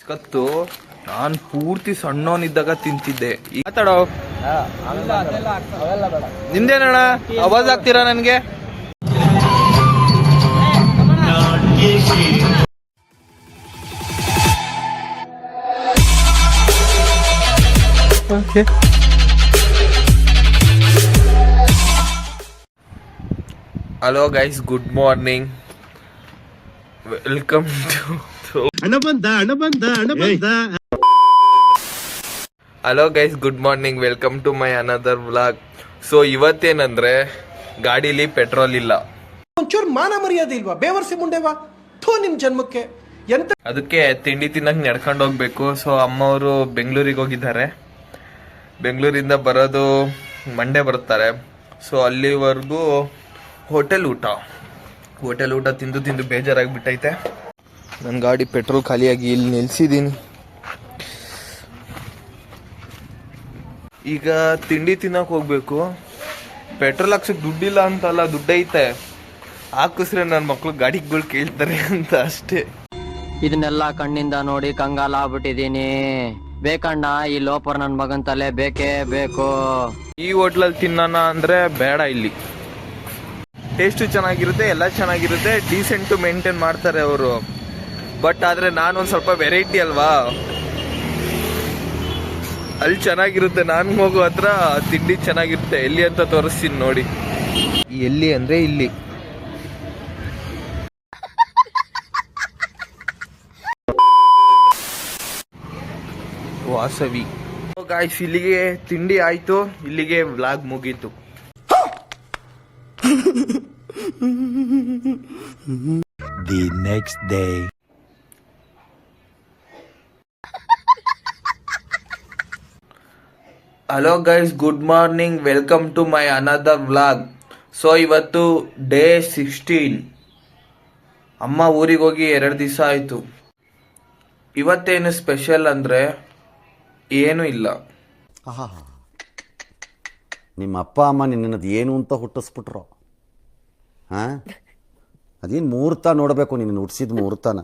ಕತ್ತು. ನಾನ್ ಪೂರ್ತಿ ಸಣ್ಣವನಿದ್ದಾಗ ತಿಂತಿದ್ದೆ. ಮಾತಾಡೋ. ನಿಮ್ದೇನಣ್ಣ? ಅವಾಜ್ ಆಗ್ತೀರಾ ನನ್ಗೆ? Hello guys good morning welcome to ಹಣ ಬಂದ ಹಣ ಬಂದ ಹಣ ಬಂದ. Hello guys good morning welcome to my another blog so ಇವತ್ತೇನಂದ್ರೆ ಗಾಡಿಲಿ ಪೆಟ್ರೋಲ್ ಇಲ್ಲ. ಒಂಚೂರು ಮಾನ ಮರ್ಯಾದೆ ಇಲ್ವಾ? ಬೇವರ್ಸಿ ಮುಂಡೆವಾ ಥೋ ನಿಮ್ ಜನ್ಮಕ್ಕೆ. ಎಂತ ಅದಕ್ಕೆ ತಿಂಡಿ ತಿನ್ನಕ್ ನಡ್ಕೊಂಡು ಹೋಗ್ಬೇಕು. ಸೊ ಅಮ್ಮವರು ಬೆಂಗಳೂರಿಗೆ ಹೋಗಿದ್ದಾರೆ. ಬೆಂಗಳೂರಿಂದ ಬರೋದು ಮಂಡೆ ಬರ್ತಾರೆ. ಸೊ ಅಲ್ಲಿವರೆಗೂ ಹೋಟೆಲ್ ಊಟ. ಹೋಟೆಲ್ ಊಟ ತಿಂದು ತಿಂದು ಬೇಜಾರಾಗ್ಬಿಟ್ಟೈತೆ. ನನ್ನ ಗಾಡಿ ಪೆಟ್ರೋಲ್ ಖಾಲಿಯಾಗಿ ಇಲ್ಲಿ ನಿಲ್ಲಿಸಿದ್ದೀನಿ ಈಗ ತಿಂಡಿ ತಿನ್ನಕ್ ಹೋಗ್ಬೇಕು. ಪೆಟ್ರೋಲ್ ಹಾಕ್ಸಕ್ಕೆ ದುಡ್ಡಿಲ್ಲ ಅಂತಲ್ಲ ದುಡ್ಡೈತೆ. ಹಾಕಿಸ್ರೆ ನನ್ನ ಮಕ್ಳು ಗಾಡಿಗಳು ಕೇಳ್ತಾರೆ ಅಂತ ಅಷ್ಟೇ. ಇದನ್ನೆಲ್ಲ ಕಣ್ಣಿಂದ ನೋಡಿ ಕಂಗಾಲ ಆಗ್ಬಿಟ್ಟಿದೀನಿ. ಬೇಕಣ್ಣ ಈ ಲೋಪರ್ ನನ್ನ ಮಗನ್ ತಲೆ ಬೇಕೇ ಬೇಕು. ಈ ಹೋಟ್ಲಲ್ಲಿ ತಿನ್ನೋಣ ಅಂದ್ರೆ ಬೇಡ ಇಲ್ಲಿ. ಟೇಸ್ಟು ಚೆನ್ನಾಗಿರುತ್ತೆ ಎಲ್ಲ ಚೆನ್ನಾಗಿರುತ್ತೆ ಡೀಸೆಂಟು ಮೇಂಟೈನ್ ಮಾಡ್ತಾರೆ ಅವರು. ಬಟ್ ಆದ್ರೆ ನಾನು ಒಂದು ಸ್ವಲ್ಪ ವೆರೈಟಿ ಅಲ್ವಾ? ಅಲ್ಲಿ ಚೆನ್ನಾಗಿರುತ್ತೆ. ನಾನು ಹೋಗೋ ಹತ್ರ ತಿಂಡಿ ಚೆನ್ನಾಗಿರುತ್ತೆ. ಎಲ್ಲಿ ಅಂತ ತೋರಿಸ್ತೀನಿ ನೋಡಿ. ಎಲ್ಲಿ ಅಂದ್ರೆ ಇಲ್ಲಿ. ವಾಸವಿ. ಗಾಯ್ಸ್ ಇಲ್ಲಿಗೆ ತಿಂಡಿ ಆಯ್ತು. ಇಲ್ಲಿಗೆ ವ್ಲಾಗ್ ಮುಗೀತು. The next day hello guys good morning welcome to my another vlog so ಇವತ್ತು ಡೇ ಸಿಕ್ಸ್ಟೀನ್ ಅಮ್ಮ ಊರಿಗೆ ಹೋಗಿ ಎರಡು ದಿವಸ ಆಯಿತು. ಇವತ್ತೇನು ಸ್ಪೆಷಲ್ ಅಂದರೆ ಏನೂ ಇಲ್ಲ. ಆಹಾ. ನಿಮ್ಮ ಅಪ್ಪ ಅಮ್ಮ ನಿನ್ನದು ಏನು ಅಂತ ಹುಟ್ಟಿಸ್ಬಿಟ್ರು. ಹಾಂ? ಅದೇನು ಮುಹೂರ್ತ ನೋಡಬೇಕು ನಿನ್ನ ಹುಟ್ಟಿಸಿದ ಮುಹೂರ್ತನ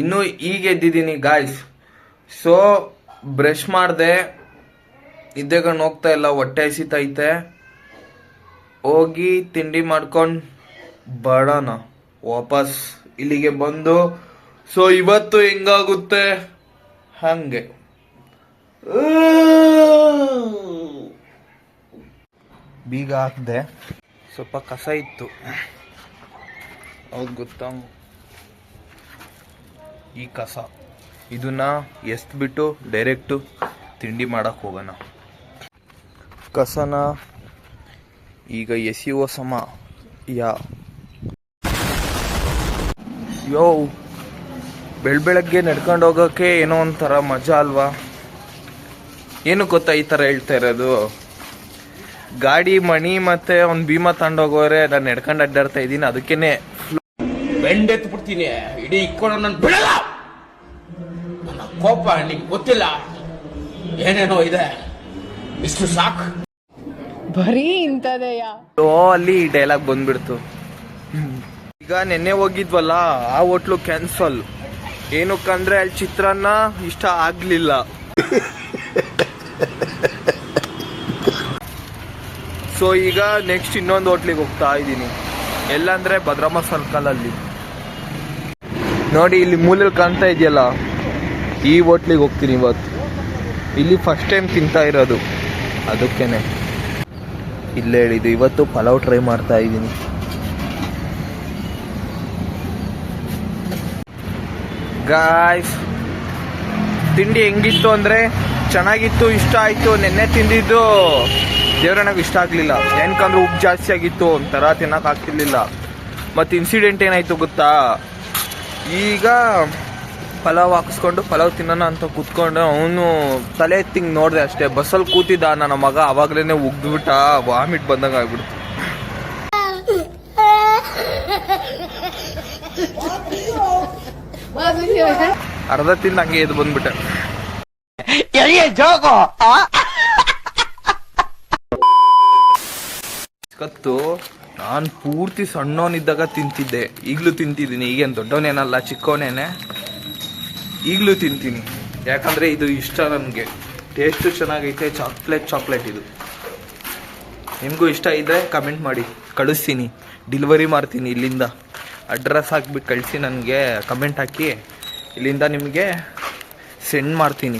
ಇನ್ನು ಈಗ ಎದ್ದಿದ್ದೀನಿ ಗಾಯ್ಸ್ ಸೊ ಬ್ರಷ್ ಮಾಡಿದೆ. ಇದ್ದೇಗಣ್ಣು ಹೋಗ್ತಾ ಇಲ್ಲ, ಹೊಟ್ಟೆ ಹಸಿತೈತೆ. ಹೋಗಿ ತಿಂಡಿ ಮಾಡ್ಕೊಂಡು ಬರೋಣ ವಾಪಸ್ ಇಲ್ಲಿಗೆ ಬಂದು. ಸೊ ಇವತ್ತು ಹೆಂಗಾಗುತ್ತೆ? ಹಂಗೆ. ಬೀಗ ಹಾಕಿದೆ. ಸ್ವಲ್ಪ ಕಸ ಇತ್ತು. ಹೌದು ಗೊತ್ತಾ ಈ ಕಸ. ಇದನ್ನ ಎಸ್ಬಿಟ್ಟು ಡೈರೆಕ್ಟು ತಿಂಡಿ ಮಾಡಕ್ಕೆ ಹೋಗೋಣ. ಕಸನ ಈಗ ಎಸೆಯುವ ಸಮ ಯಾ ಯೋ ಬೆಳ ಬೆಳಗ್ಗೆ ನಡ್ಕೊಂಡು ಹೋಗೋಕ್ಕೆ ಏನೋ ಒಂಥರ ಮಜಾ ಅಲ್ವಾ? ಏನು ಗೊತ್ತಾ ಈ ಥರ ಹೇಳ್ತಾ ಇರೋದು? ಗಾಡಿ, ಮಣಿ ಮತ್ತೆ ಒಂದು ಭೀಮಾ ತಗೊಂಡೋಗೋರೆ ನಾನು ನಡ್ಕೊಂಡು ಅಡ್ಡಾಡ್ತಾ ಇದ್ದೀನಿ, ಅದಕ್ಕೇನೆ ಬೆಂಡೆತ್ತು ಬಿಡ್ತೀನಿ ಇಡೀ ಇಕ್ಕೊಂಡು ನನ್ನ ಬಿಡಲ್ಲ. ನನ್ನ ಕೋಪ ನಿಂಗೆ ಗೊತ್ತಿಲ್ಲ. ಏನೇನೋ ಇದೆ. ಇಷ್ಟು ಸಾಕು. ಬರೀ ಇಂಥದೆಯಾ? ಓ ಅಲ್ಲಿ ಡೈಲಾಗ್ ಬಂದ್ಬಿಡ್ತು. ಈಗ ನೆನ್ನೆ ಹೋಗಿದ್ವಲ್ಲ ಆ ಹೋಟ್ಲು ಕ್ಯಾನ್ಸಲ್ ಏನಕ್ಕಂದ್ರೆ ಅಲ್ಲಿ ಚಿತ್ರಾನ್ನ ಇಷ್ಟ ಆಗ್ಲಿಲ್ಲ. ಸೊ ಈಗ ನೆಕ್ಸ್ಟ್ ಇನ್ನೊಂದು ಹೋಟ್ಲಿಗೆ ಹೋಗ್ತಾ ಇದ್ದೀನಿ. ಎಲ್ಲಂದ್ರೆ ಭದ್ರಮ್ಮ ಸರ್ಕಲ್ ಅಲ್ಲಿ. ನೋಡಿ, ಇಲ್ಲಿ ಮೂಲೆಯಲ್ಲಿ ಕಾಣ್ತಾ ಇದೆಯಲ್ಲ? ಈ ಹೋಟ್ಲಿಗೆ ಹೋಗ್ತೀನಿ ಇವತ್ತು. ಇಲ್ಲಿ ಫಸ್ಟ್ ಟೈಮ್ ತಿಂತಾ ಇರೋದು. ಅದಕ್ಕೇನೆ. ಇಲ್ಲೇ ಹೇಳಿದ್ದು, ಇವತ್ತು ಪಲಾವ್ ಟ್ರೈ ಮಾಡ್ತಾ ಇದ್ದೀನಿ. ಗಾಯ್ಸ್ ತಿಂಡಿ ಹೆಂಗಿತ್ತು ಅಂದರೆ ಚೆನ್ನಾಗಿತ್ತು, ಇಷ್ಟ ಆಯಿತು, ನೆನ್ನೆ ತಿಂದಿದ್ದು. ದೇವ್ರಣ್ಣಗೆ ಇಷ್ಟ ಆಗಲಿಲ್ಲ. ಏನಕ್ಕಂದ್ರೆ ಉಪ್ಪು ಜಾಸ್ತಿ ಆಗಿತ್ತು, ಒಂಥರ ತಿನ್ನಕ್ಕೆ ಆಗ್ತಿರ್ಲಿಲ್ಲ. ಮತ್ತು ಇನ್ಸಿಡೆಂಟ್ ಏನಾಯಿತು ಗೊತ್ತಾ? ಈಗ ಪಲಾವ್ ಹಾಕಿಸ್ಕೊಂಡು ಪಲಾವ್ ತಿನ್ನೋಣ ಅಂತ ಕೂತ್ಕೊಂಡು ಅವನು ತಲೆ ಎತ್ತಿಂಗ್ ನೋಡಿದೆ ಅಷ್ಟೇ. ಬಸ್ಸಲ್ಲಿ ಕೂತಿದ್ದ ನನ್ನ ಮಗ ಅವಾಗಲೇ ಉಗ್ದ್ಬಿಟ್ಟ ವಾಮಿಟ್ ಬಂದಂಗೆ ಆಗ್ಬಿಡ್ತು. ಅರ್ಧ ತಿಂದ ಹಂಗೆ ಇದು ಬಂದ್ಬಿಟ್ಟೆ. ಕತ್ತು ನಾನು ಪೂರ್ತಿ ಸಣ್ಣವನಿದ್ದಾಗ ತಿಂತಿದ್ದೆ. ಈಗಲೂ ತಿಂತಿದ್ದೀನಿ. ಈಗೇನು ದೊಡ್ಡವನೇನಲ್ಲ, ಚಿಕ್ಕವನೇನೆ. ಈಗಲೂ ತಿಂತೀನಿ. ಯಾಕಂದರೆ ಇದು ಇಷ್ಟ ನನಗೆ ಟೇಸ್ಟು ಚೆನ್ನಾಗೈತೆ ಚಾಕ್ಲೇಟ್ ಚಾಕ್ಲೇಟ್ ಇದು. ನಿಮಗೂ ಇಷ್ಟ ಇದ್ದರೆ ಕಮೆಂಟ್ ಮಾಡಿ. ಕಳಿಸ್ತೀನಿ. ಡಿಲಿವರಿ ಮಾಡ್ತೀನಿ ಇಲ್ಲಿಂದ. ಅಡ್ರೆಸ್ ಹಾಕಿಬಿಟ್ಟು ಕಳಿಸಿ ನನಗೆ ಕಮೆಂಟ್ ಹಾಕಿ. ಇಲ್ಲಿಂದ ನಿಮಗೆ ಸೆಂಡ್ ಮಾಡ್ತೀನಿ.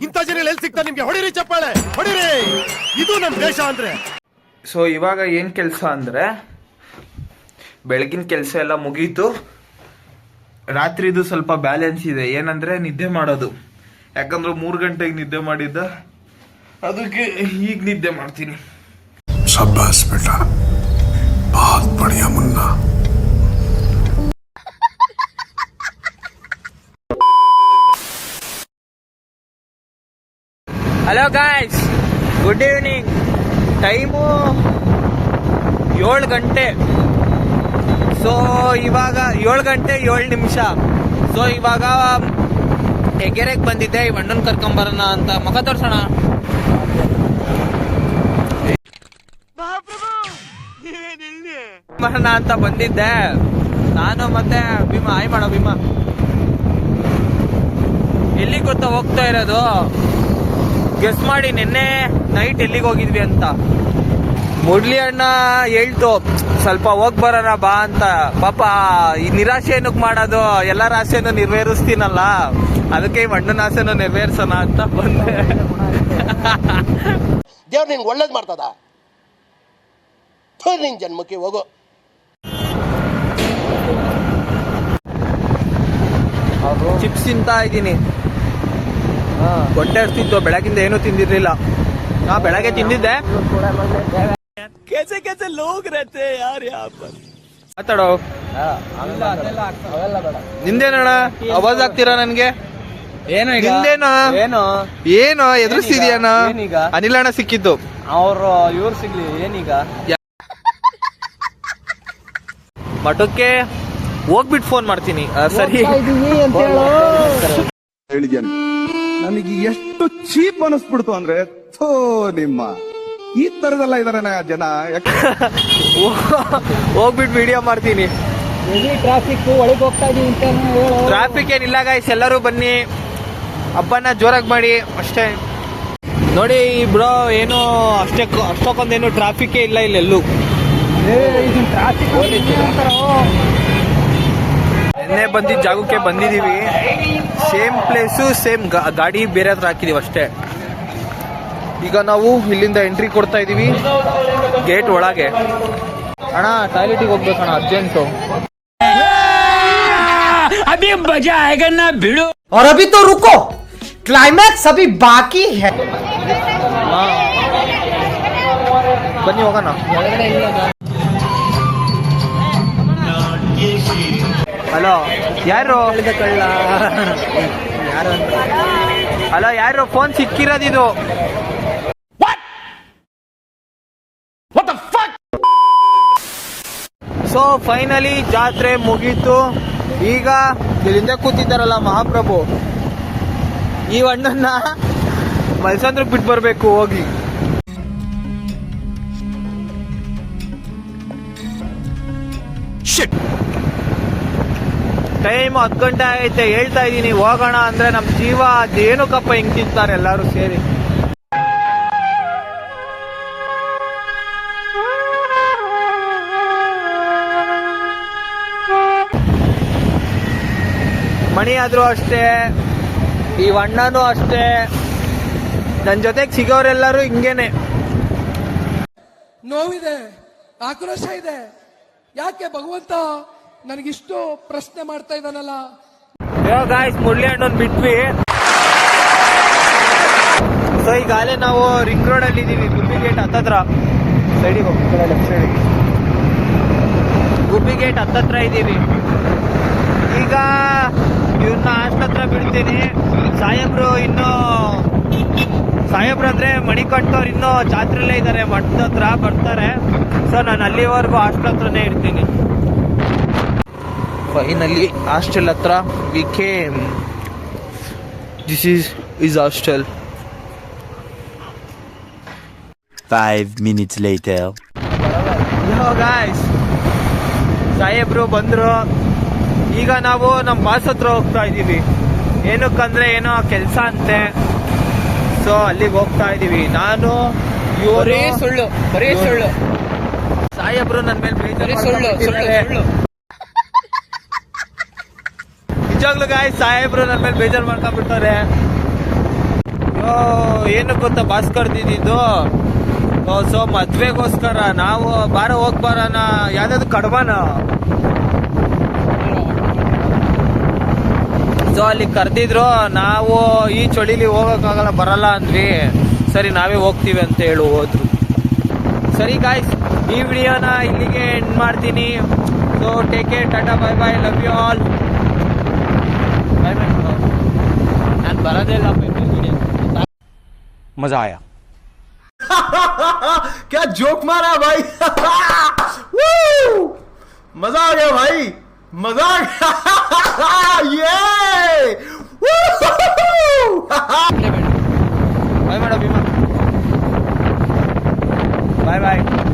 ಇಂಥ ಜನ ಎಲ್ಲಿ ಸಿಗ್ತಾ ನಿಮಗೆ? ಹೊಡಿರಿ ಚಪ್ಪಾಳೆ. ಹೊಡಿರಿ. ಇದು ನಮ್ಮ ದೇಶ ಅಂದ್ರೆ. ಸೊ ಇವಾಗ ಏನು ಕೆಲಸ ಅಂದರೆ ಬೆಳಗಿನ ಕೆಲಸ ಎಲ್ಲ ಮುಗೀತು. ರಾತ್ರಿದು ಸ್ವಲ್ಪ ಬ್ಯಾಲೆನ್ಸ್ ಇದೆ. ಏನಂದರೆ ನಿದ್ದೆ ಮಾಡೋದು. ಯಾಕಂದ್ರೆ ಮೂರು ಗಂಟೆಗೆ ನಿದ್ದೆ ಮಾಡಿದ್ದ. ಅದಕ್ಕೆ ಈಗ ನಿದ್ದೆ ಮಾಡ್ತೀನಿ. ಬೇಟ hello guys good evening time ಏಳು ಗಂಟೆ. ಸೊ ಇವಾಗ ಏಳು ಗಂಟೆ ಏಳು ನಿಮಿಷ. ಸೊ ಇವಾಗ ಹೆಗ್ಗೆರೆಗೆ ಬಂದಿದ್ದೆ ಈ ಅಣ್ಣನ ಕರ್ಕೊಂಬರೋಣ ಅಂತ. ಮುಖ ತೋರ್ಸೋಣ. ಮಾಡೋಣ ಅಂತ ಬಂದಿದ್ದೆ. ನಾನು ಮತ್ತೆ ಭೀಮಾ ಆಯ್ ಮಾಡೋ ಭೀಮಾ. ಎಲ್ಲಿ ಗೊತ್ತಾ ಹೋಗ್ತಾ ಇರೋದು? ಗೆಸ್ ಮಾಡಿ ನಿನ್ನೆ ನೈಟ್ ಎಲ್ಲಿಗೆ ಹೋಗಿದ್ವಿ ಅಂತ. ಮುಡ್ಲಿ ಅಣ್ಣ ಹೇಳ್ತು ಸ್ವಲ್ಪ ಹೋಗ್ ಬರೋಣ ಬಾ ಅಂತ. ಪಾಪ ಈ ನಿರಾಶೆ ಏನಕ್ಕೆ ಮಾಡೋದು? ಎಲ್ಲರ ಆಸೆನೂ ನೆರವೇರಿಸ್ತೀನಲ್ಲ. ಅದಕ್ಕೆ ಈ ಮಣ್ಣನ ಆಸೆನೂ ನೆರವೇರಿಸೋಣ ಅಂತ ಬಂದೆ. ದೇವ್ರು ನಿಂಗೆ ಒಳ್ಳೇದು ಮಾಡ್ತದ? ನಿನ್ ಜನ್ಮಕ್ಕೆ ಹೋಗು. ಚಿಪ್ಸ್ ತಿಂತ ಇದ್ದೀನಿ. ಹೊಟ್ಟೆ ಹಸ್ತಿತ್ತು ಬೆಳಗಿಂದ ಏನು ತಿಂದಿರ್ಲಿಲ್ಲ. ನಾ ಬೆಳಗ್ಗೆ ತಿಂದಿದ್ದೆ. ಕೆಸೆ ಕೆಸೆ ಲೋಗ್ ರಹತೆ ಯಾರ್ ಮಾತಾಡೋ? ನಿಂದೇನಣ್ಣ? ಅವಾಜ್ ಆಗ್ತೀರಾ ನನ್ಗೆ? ಏನು ನಿಂದೇನು? ಏನು? ಏನು ಎದುರಿಸ್ತಿದ್ಯಾನ ಏನೀಗ? ಅನಿಲ್ ಅಣ್ಣ ಸಿಕ್ಕಿದ್ದು. ಅವ್ರು ಇವ್ರು ಸಿಗ್ಲಿ ಏನೀಗ? ಮಠಕ್ಕೆ ಹೋಗ್ಬಿಟ್ಟು ಫೋನ್ ಮಾಡ್ತೀನಿ. ಆ, ಸರಿ. ಹೇಳಿದ್ಯಾನೆ ನನಗೆ ಎಷ್ಟು ಚೀಪ್ ಅನಿಸ್ಬಿಡ್ತು ಅಂದ್ರೆ ಥೋ ನಿಮ್ಮ. ಈ ತರದೆಲ್ಲ ಇದಾರೆ ಜನ. ಯಾಕೆ? ಹೋಗ್ಬಿಟ್ಟು ವಿಡಿಯೋ ಮಾಡ್ತೀನಿ. ಟ್ರಾಫಿಕ್ ಒಳಗೆ ಹೋಗ್ತಾ ಇದೀವಿ ಅಂತ ಹೇಳು. ಟ್ರಾಫಿಕ್ ಏನಿಲ್ಲ ಗಾಯ್ಸ್ ಎಲ್ಲರೂ ಬನ್ನಿ. ಹಬ್ಬನ ಜೋರಾಗಿ ಮಾಡಿ. ಅಷ್ಟೇ. ನೋಡಿ ಬ್ರೋ ಏನು ಅಷ್ಟೇ ಅಷ್ಟಕ್ಕೊಂದೇನು ಟ್ರಾಫಿಕ್ಕೇ ಇಲ್ಲ ಇಲ್ಲೆಲ್ಲೂ. ನಿನ್ನೆ ಬಂದಿದ್ದ ಜಾಗಕ್ಕೆ ಬಂದಿದ್ದೀವಿ ಸೇಮ್ ಪ್ಲೇಸು ಸೇಮ್ ಗಾಡಿ ಬೇರೆ ಹತ್ರ ಹಾಕಿದೀವಿ ಅಷ್ಟೇ ಈಗ ನಾವು ಇಲ್ಲಿಂದ ಎಂಟ್ರಿ ಕೊಡ್ತಾ ಇದೀವಿ ಗೇಟ್ ಒಳಗೆ ಅಣ್ಣ ಟಾಯ್ಲೆಟಿಗೆ ಹೋಗ್ಬೇಕಣ್ಣ ಅರ್ಜೆಂಟು और अभी तो रुको क्लाइमैक्स अभी बाकी है ಬನ್ನಿ ಹೋಗೋಣ ಹಲೋ ಯಾರು? ಕಳ್ಳ ಯಾರು ಹಲೋ ಯಾರು? ಫೋನ್ ಸಿಕ್ಕಿರೋದಿದು. ಸೊ ಫೈನಲಿ ಜಾತ್ರೆ ಮುಗೀತು. ಈಗ ಇಲ್ಲಿಂದ ಕೂತಿದ್ದಾರಲ್ಲ ಮಹಾಪ್ರಭು. ಈ ಅಣ್ಣನ್ನ ಮಲ್ಸಂದ್ರಕ್ಕೆ ಬಿಟ್ಟು ಬರಬೇಕು ಹೋಗಿ. ಟೈಮ್ ಹತ್ತು ಗಂಟೆ ಐತೆ ಹೇಳ್ತಾ ಇದ್ದೀನಿ, ಹೋಗೋಣ ಅಂದ್ರೆ ನಮ್ಮ ಜೀವ ಅದೇನಕ್ಕಪ್ಪ ಹಿಂಗ್ ತಿಂತಾರೆ ಎಲ್ಲರೂ ಸೇರಿ. ಮಣಿ ಆದ್ರೂ ಅಷ್ಟೇ, ಈ ಅಣ್ಣನೂ ಅಷ್ಟೇ ನನ್ನ ಜೊತೆಗೆ ಸಿಗೋರೆಲ್ಲರೂ ಹಿಂಗೇನೆ. ನೋವಿದೆ, ಆಕ್ರೋಶ ಇದೆ. ಯಾಕೆ ಭಗವಂತ ನನಗಿಷ್ಟು ಪ್ರಶ್ನೆ ಮಾಡ್ತಾ ಇದ್ದಾನಲ್ಲ. ಗಾಯ್ಸ್ ಮುರಳಿ ಹಣ್ಣೊಂದು ಬಿಟ್ವಿ. ಸೊ ಈಗಾಗಲೇ ನಾವು ರಿಂಗ್ ರೋಡ್ ಅಲ್ಲಿ ಇದೀವಿ, ಗುಬ್ಬಿ ಗೇಟ್ ಹತ್ತತ್ರ. ಸೈಡಿಗೆ ಹೋಗ್ತಾರೆ ಲೆಫ್ಟ್ ಸೈಡಿಗೆ ಗುಬ್ಬಿ ಗೇಟ್ ಹತ್ತತ್ರ ಇದೀವಿ. ಈಗ ಇವ್ರನ್ನ ಹತ್ರ ಬಿಡ್ತೀನಿ. ಸಾಹೇಬ್ರು ಇನ್ನು, ಸಾಹೇಬ್ರು ಅಂದ್ರೆ ಮಣಿಕಟ್ಟವ್ರು ಇನ್ನೂ ಜಾತ್ರೆಲ್ಲೇ ಇದ್ದಾರೆ ಮಠದ ಹತ್ರ ಬರ್ತಾರೆ. ಸೊ ನಾನು ಅಲ್ಲಿವರೆಗೂ ಹಾಸ್ಟೆಲ್ ಹತ್ರನೇ ಇರ್ತೀನಿ. ಫೈನಲಿ ಹಾಸ್ಟೆಲ್ ಹತ್ರ we came this is is hostel five minutes later. Guys ಸಾಹೇಬ್ರು ಬಂದ್ರು. ಈಗ ನಾವು ನಮ್ಮ ಬಾಸ್ ಹತ್ರ ಹೋಗ್ತಾ ಇದ್ದೀವಿ ಏನಕ್ಕಂದ್ರೆ ಏನೋ ಕೆಲಸ ಅಂತೆ. ಸೊ ಅಲ್ಲಿಗೆ ಹೋಗ್ತಾ ಇದ್ದೀವಿ ನಾನು ಇವರು ಸುಳ್ಳು ಬರೀ ಸುಳ್ಳು. ಸಾಹೇಬ್ರು ನನ್ನ ಮೇಲೆ ಬೇಜಾರು ಸುಳ್ಳು ಸುಳ್ಳು. ನಿಜವಾಗ್ಲೂ ಗಾಯ್ ಸಾಹೇಬ್ರು ನನ್ನ ಮೇಲೆ ಬೇಜಾರು ಮಾಡ್ಕೊಂಡ್ಬಿಡ್ತಾರೆ. ಓ ಏನು ಗೊತ್ತಾ ಬಾಸ್ ಕರ್ದಿದ್ದು ಸೊ ಮದ್ವೆಗೋಸ್ಕರ ನಾವು ಬಾರ ಹೋಗ್ ಬರೋಣ ಯಾವ್ದಾದ್ರು ಕಡ್ಬಾನ? ಸೊ ಅಲ್ಲಿ ಕರ್ದಿದ್ರು, ನಾವು ಈ ಚಳಿಲಿ ಹೋಗೋಕ್ಕಾಗಲ್ಲ, ಬರಲ್ಲ ಅಂದ್ವಿ. ಸರಿ, ನಾವೇ ಹೋಗ್ತೀವಿ ಅಂತ ಹೇಳು ಹೋದ್ರು. ಸರಿ ಗಾಯ್ಸ್ ಈ ವಿಡಿಯೋನ ಇಲ್ಲಿಗೆ ಎಂಡ್ ಮಾಡ್ತೀನಿ. So take care tata bye bye love you all मज़ा आया। क्या जोक मारा भाई? मज़ा आ गया भाई। मज़ा आ गया। ये भाई मैडम बाय बाय